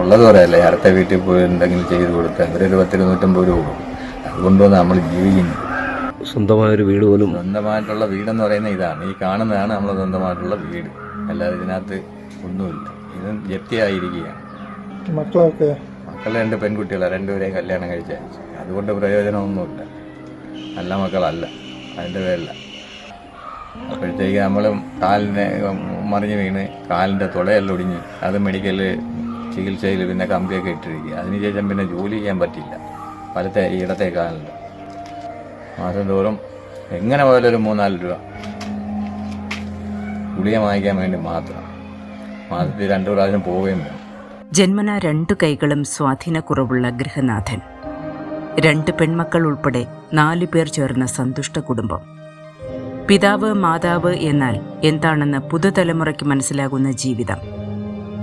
ഉള്ളത് പറയല്ലേ അടുത്ത വീട്ടിൽ പോയി എന്തെങ്കിലും ചെയ്ത് കൊടുക്കുക അവരൊരു പത്തിരുന്നൂറ്റമ്പത് രൂപ കൊടുക്കും. അതുകൊണ്ടുവന്ന് നമ്മൾ ജീവിക്കുന്നത് സ്വന്തമായൊരു വീട് പോലും. സ്വന്തമായിട്ടുള്ള വീടെന്ന് പറയുന്ന ഇതാണ്. ഈ കാണുന്നതാണ് നമ്മുടെ സ്വന്തമായിട്ടുള്ള വീട്. അല്ലാതെ ഇതിനകത്ത് ഒന്നുമില്ല. ഇത് ജപ്തിയായിരിക്കുകയാണ് മക്കളൊക്കെ? മക്കളെ രണ്ട് പെൺകുട്ടികളാണ് രണ്ടുപേരെയും കല്യാണം കഴിച്ച അതുകൊണ്ട് പ്രയോജനമൊന്നുമില്ല. നല്ല മക്കളല്ല. അതിന്റെ പേരില്ല അപ്പോഴത്തേക്ക് നമ്മൾ കാലിനെ മറിഞ്ഞ് വീണ് കാലിന്റെ തുടയെല്ലാം ഒടിഞ്ഞ് അത് മെഡിക്കൽ ചികിത്സയിൽ പിന്നെ കമ്പിയൊക്കെ ഇട്ടിരിക്കുക. അതിനുശേഷം പിന്നെ ജോലി ചെയ്യാൻ പറ്റില്ല. വലത്തെ ഈ ഇടത്തെ കാലിൽ മാസം തോറും എങ്ങനെ പോയാലും ഒരു മൂന്നാൽ രൂപ. ഗുളിക വാങ്ങിക്കാൻ വേണ്ടി മാത്രം. മാസത്തിൽ രണ്ടു പ്രാവശ്യം പോവുകയും വേണം. ജന്മന രണ്ടു കൈകളും സ്വാധീനക്കുറവുള്ള ഗൃഹനാഥൻ. രണ്ട് പെൺമക്കൾ ഉൾപ്പെടെ നാലു പേർ ചേർന്ന സന്തുഷ്ട കുടുംബം. പിതാവ് മാതാവ് എന്നാൽ എന്താണെന്ന് പുതുതലമുറയ്ക്ക് മനസ്സിലാകുന്ന ജീവിതം.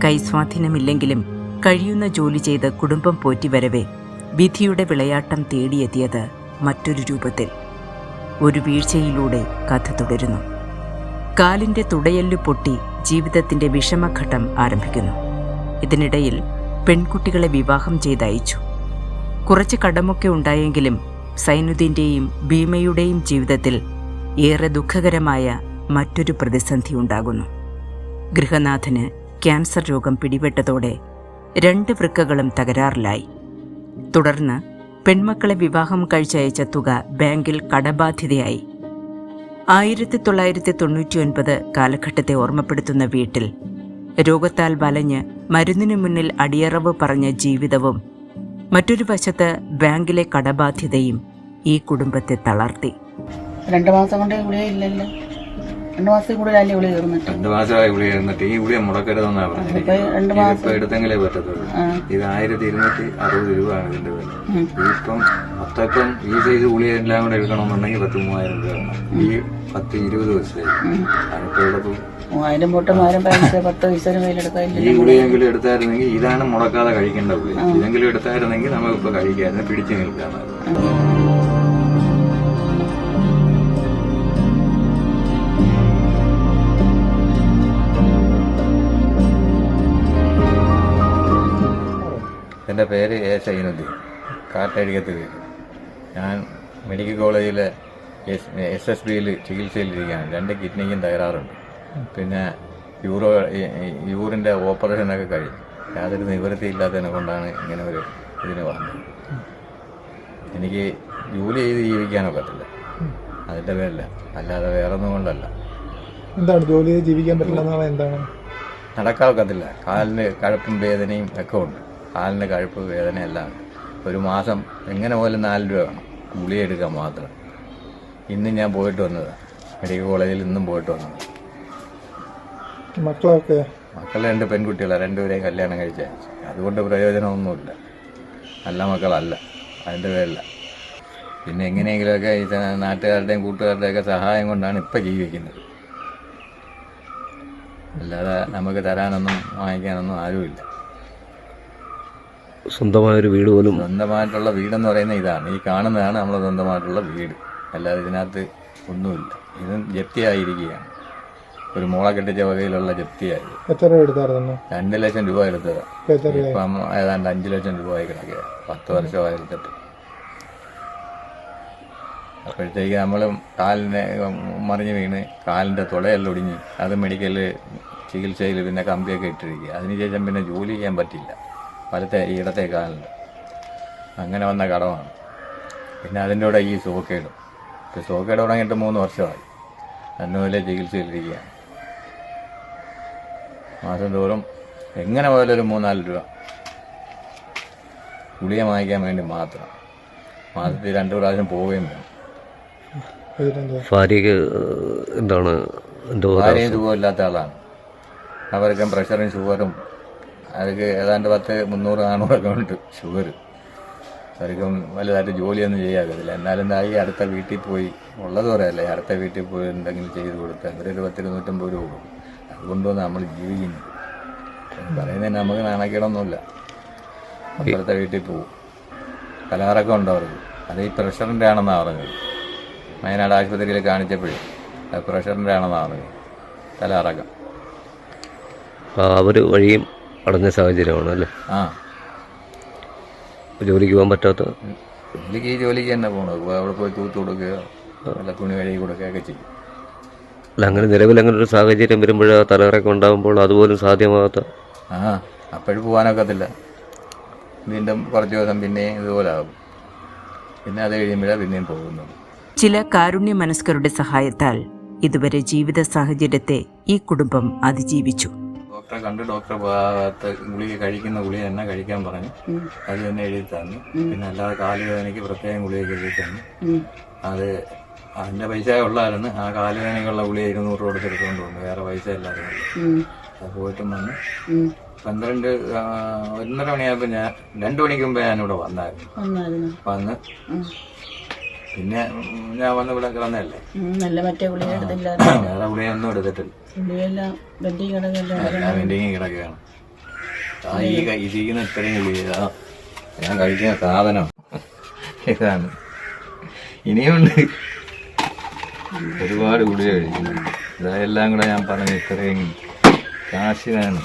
കൈസ്വാധീനമില്ലെങ്കിലും കഴിയുന്ന ജോലി ചെയ്ത് കുടുംബം പോറ്റി വരവേ വിധിയുടെ വിളയാട്ടം തേടിയെത്തിയത് മറ്റൊരു രൂപത്തിൽ. ഒരു വീഴ്ചയിലൂടെ കഥ തുടരുന്നു. കാലിന്റെ തുടയല്ലു പൊട്ടി ജീവിതത്തിന്റെ വിഷമഘട്ടം ആരംഭിക്കുന്നു. ഇതിനിടയിൽ പെൺകുട്ടികളെ വിവാഹം ചെയ്തയച്ചു. കുറച്ച് കടമൊക്കെ ഉണ്ടായെങ്കിലും സൈനുദ്ദീന്റെയും ഭീമയുടെയും ജീവിതത്തിൽ ഏറെ ദുഃഖകരമായ മറ്റൊരു പ്രതിസന്ധി ഉണ്ടാകുന്നു. ഗൃഹനാഥന് ക്യാൻസർ രോഗം പിടിപെട്ടതോടെ രണ്ട് വൃക്കകളും തകരാറിലായി. തുടർന്ന് പെൺമക്കളെ വിവാഹം കഴിച്ചയച്ച തുക ബാങ്കിൽ കടബാധ്യതയായി. ആയിരത്തി തൊള്ളായിരത്തി തൊണ്ണൂറ്റിയൊൻപത് കാലഘട്ടത്തെ ഓർമ്മപ്പെടുത്തുന്ന വീട്ടിൽ രോഗത്താൽ വലഞ്ഞ് മരുന്നിനു മുന്നിൽ അടിയറവ് പറഞ്ഞ ജീവിതവും മറ്റൊരു വശത്ത് ബാങ്കിലെ കടബാധ്യതയും ഈ കുടുംബത്തെ തളർത്തി. രണ്ടു മാസം കൊണ്ട് ഇവിടെ ഇല്ലല്ലോ. രണ്ട് മാസത്തിൽ കൂടുതലല്ലേ ഉള്ളി കയറുന്നിട്ട് രണ്ടു മാസമായി ഗുളിക ഇരുന്നിട്ട് ഈ ഗുളിക മുടക്കരുതെന്നാ ഇതിപ്പോ രണ്ട് പറഞ്ഞത് ഇതിപ്പോ എടുത്തെങ്കിലേ പറ്റത്തുള്ളൂ. ഇത് ആയിരത്തി ഇരുന്നൂറ്റി അറുപത് രൂപയാണ് ഇതിന്റെ വില. ഇപ്പം മൊത്തം ഈ സൈസ് ഉള്ളി എല്ലാം കൂടെ എടുക്കണമെന്നുണ്ടെങ്കിൽ പത്ത് മൂവായിരം രൂപ ഈ പത്ത് ഇരുപത് ദിവസമായി അതിപ്പോ ഇവിടെ ഇപ്പം മൂവായിരം പൊട്ട് മൂവായിരം പൈസ പത്ത് പൈസ കയ്യിലെടുക്കാൻ ഈ എടുത്തായിരുന്നെങ്കിൽ ഇതാണ് മുടക്കാതെ കഴിക്കേണ്ട ഗുളിക. ഇതെങ്കിലും എടുത്തായിരുന്നെങ്കിൽ നമുക്കിപ്പോ കഴിക്കായിരുന്നു പിടിച്ചു നിൽക്കാമായിരുന്നു എന്റെ പേര് എ സൈനുദ്ദീൻ. കാട്ടഴികത്ത് വീട് ഞാൻ മെഡിക്കൽ കോളേജിലെ എസ് എസ് എസ് ബിയിൽ ചികിത്സയിലിരിക്കുകയാണ്. രണ്ട് കിഡ്നിക്കും തകരാറുണ്ട്. പിന്നെ യൂറോ യൂറിന്റെ ഓപ്പറേഷനൊക്കെ കഴിഞ്ഞു. യാതൊരു നിവൃത്തി ഇല്ലാത്തതിനെ കൊണ്ടാണ് ഇങ്ങനെ ഒരു ഇതിന് വന്നത്. എനിക്ക് ജോലി ചെയ്ത് ജീവിക്കാനൊക്കത്തില്ല അതിന്റെ പേരില്ല അല്ലാതെ വേറെ ഒന്നും കൊണ്ടല്ല. എന്താണ്? ജോലി ചെയ്ത് ജീവിക്കാൻ പറ്റില്ല എന്താണ്? എന്താണ് നടക്കാനൊക്കത്തില്ല കാലിന് കഴപ്പും വേദനയും ഒക്കെ ഉണ്ട്. കാലിന് കഴുപ്പ് വേദന എല്ലാം ഒരു മാസം എങ്ങനെ പോലും നാല് രൂപ വേണം. ഗുളി എടുക്കാൻ മാത്രം. ഇന്ന് ഞാൻ പോയിട്ട് വന്നതാണ് മെഡിക്കൽ കോളേജിൽ ഇന്നും പോയിട്ട് വന്നത്. മക്കളൊക്കെ? മക്കളെ രണ്ട് പെൺകുട്ടികളാണ് രണ്ടുപേരെയും കല്യാണം കഴിച്ച. അതുകൊണ്ട് പ്രയോജനമൊന്നുമില്ല. നല്ല മക്കളല്ല. അതിന്റെ പേരില്ല പിന്നെ എങ്ങനെയെങ്കിലുമൊക്കെ ഈ നാട്ടുകാരുടെയും കൂട്ടുകാരുടെയൊക്കെ സഹായം കൊണ്ടാണ് ഇപ്പം ജീവിക്കുന്നത്. അല്ലാതെ നമുക്ക് തരാനൊന്നും വാങ്ങിക്കാനൊന്നും ആരുമില്ല. സ്വന്തമായൊരു വീട് പോലും. സ്വന്തമായിട്ടുള്ള വീടെന്ന് പറയുന്ന ഇതാണ്. ഈ കാണുന്നതാണ് നമ്മൾ സ്വന്തമായിട്ടുള്ള വീട്. അല്ലാതെ ഇതിനകത്ത് ഒന്നുമില്ല. ഇതും ജപ്തിയായിരിക്കുകയാണ്. ഒരു മോളെ കെട്ടിച്ച വകയിലുള്ള ജപ്തിയായി എത്ര എടുത്തായിരുന്നു? രണ്ട് ലക്ഷം രൂപ എടുത്തത്. ഇപ്പൊ എത്ര രൂപ ഇപ്പം ഏതാണ്ട് അഞ്ച് ലക്ഷം രൂപയായി കിടക്കുക പത്ത് വർഷമായി എടുത്തിട്ട്. അപ്പോഴത്തേക്ക് നമ്മൾ കാലിനെ മറിഞ്ഞ് വീണ് കാലിന്റെ തുടയെല്ലാം ഒടിഞ്ഞ് അത് മെഡിക്കലിൽ ചികിത്സയിൽ പിന്നെ കമ്പിയൊക്കെ ഇട്ടിരിക്കുക അതിനുശേഷം പിന്നെ ജോലി ചെയ്യാൻ പറ്റില്ല. വലത്തെ ഇടത്തെ കാലുണ്ട്. അങ്ങനെ വന്ന കടമാണ്. പിന്നെ അതിന്റെ കൂടെ ഈ സോക്കേടും. ഇപ്പം സോക്കേട് തുടങ്ങിയിട്ട് മൂന്ന് വർഷമായി. അന്നുപോലെ ചികിത്സയിലിരിക്കുകയാണ് മാസം തോറും എങ്ങനെ പോയാലും ഒരു മൂന്നാൽ രൂപ. ഗുളിക വാങ്ങിക്കാൻ വേണ്ടി മാത്രം. മാസത്തിൽ രണ്ട് പ്രാവശ്യം പോവുകയും വേണം. ഭാര്യ എന്താണ് ഭാര്യ സുഖമില്ലാത്ത ആളാണ്. അവർക്ക് പ്രഷറും ഷുഗറും അവർക്ക് ഏതാണ്ട് പത്ത് മുന്നൂറ് നാനൂറൊക്കെ ഉണ്ട് ഷുഗർ. അവർക്കും വലുതായിട്ട് ജോലിയൊന്നും ചെയ്യാകത്തില്ല എന്നാലും ഈ അടുത്ത വീട്ടിൽ പോയി ഉള്ളത് പറയല്ലേ അടുത്ത വീട്ടിൽ പോയി എന്തെങ്കിലും ചെയ്ത് കൊടുത്താൽ കൊടുക്കുക ഒരു പത്തിരുന്നൂറ്റമ്പത് രൂപ കൊടുക്കും. അതുകൊണ്ടുവന്ന് നമ്മൾ ജീവിക്കുന്നത്. പറയുന്നതിന് നമുക്ക് നാണക്കേടൊന്നുമില്ല. അപ്പുറത്തെ വീട്ടിൽ പോകും കലാറൊക്കെ ഉണ്ട് അവർക്ക്. അത് ഈ പ്രഷറിന്റെ ആണെന്നാണ് പറഞ്ഞത്. വയനാട് ആശുപത്രിയിൽ കാണിച്ചപ്പോഴേ പ്രഷറിന്റെ ആണെന്നാണ് പറഞ്ഞത്. തലകറക്കം. ആ, അവർ വഴിയും അടഞ്ഞ സാഹചര്യമാണ് അല്ലേ? ആ. ജോലിക്ക് പോകാൻ പറ്റാത്ത ജോലിക്ക് ഈ ജോലിക്ക് തന്നെ പോകണം. അവിടെ പോയി തൂത്ത് കൊടുക്കുക വല്ല തുണി കഴുകി കൊടുക്കുകയൊക്കെ ചെയ്യും. അല്ല അങ്ങനെ നിലവിൽ അങ്ങനെ ഒരു സാഹചര്യം വരുമ്പോൾ തലകറൊക്കെ ഉണ്ടാകുമ്പോൾ അതുപോലും സാധ്യമാകാത്ത? ആ അപ്പോഴും പോകാനൊക്കത്തില്ല. വീണ്ടും കുറച്ച് ദിവസം പിന്നെയും ഇതുപോലെ ആകും. പിന്നെ അത് കഴിയുമ്പോഴാണ് പിന്നെയും പോകുന്നത്. ചില കാരുണ്യ മനസ്കരുടെ സഹായത്താൽ ഇതുവരെ ജീവിത സാഹചര്യത്തെ ഈ കുടുംബം അതിജീവിച്ചു. ഡോക്ടറെ കണ്ട് ഡോക്ടറെ ഗുളിക കഴിക്കുന്ന ഗുളിക തന്നെ കഴിക്കാൻ പറഞ്ഞു. അത് തന്നെ എഴുതി തന്നു. പിന്നെ അല്ലാതെ കാലുവേദനയ്ക്ക് പ്രത്യേകം ഗുളിക എഴുതി തന്നു. അത് അതിന്റെ പൈസ ഉള്ളായിരുന്നു. ആ കാലുവേദനയ്ക്കുള്ള ഗുളിക ഇരുന്നൂറ് രൂപ കൊടുത്തെടുത്തുകൊണ്ട് വന്നു. വേറെ പൈസ ഇല്ലായിരുന്നു. അത് പോയിട്ടും വന്ന്. പന്ത്രണ്ട് ഒന്നര മണിയായപ്പോൾ ഞാൻ രണ്ടു മണിക്ക് മുമ്പേ ഞാനിവിടെ വന്നായിരുന്നു. വന്ന്. പിന്നെ ഞാൻ വന്ന് ഇവിടെ കിടന്നല്ലേ നല്ല മറ്റേ ഗുളിക എടുത്തില്ല. വേറെ ഗുളിയൊന്നും എടുത്തിട്ടില്ല. ബെഡി കിടക്കല്ലോ എല്ലാം വെന്റിങ് കിടക്കുകയാണ്. ആ ഈ ഇരിക്കുന്ന ഇത്രയും ഗുളിക ഞാൻ കഴിക്കുന്ന സാധനം ഇതാണ്. ഇനിയുണ്ട്. ഒരുപാട് ഗുളിക കഴിക്കുന്നു ഇതെല്ലാം കൂടെ ഞാൻ പറഞ്ഞു ഇത്രയും കാശിനാണ്.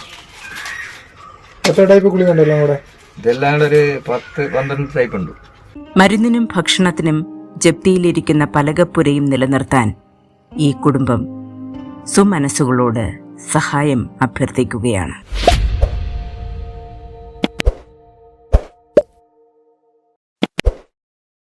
എത്ര ടൈപ്പ് ഗുളിക ഉണ്ടല്ലോ കൂടെ? ഇതെല്ലാം കൂടെ ഒരു പത്ത് പന്ത്രണ്ട് ടൈപ്പ് ഉണ്ട്. മരുന്നിനും ഭക്ഷണത്തിനും ജപ്തിയിലിരിക്കുന്ന പലകപ്പുരയും നിലനിർത്താൻ ഈ കുടുംബം സുമനസ്സുകളോട് സഹായം അഭ്യർത്ഥിക്കുകയാണ്.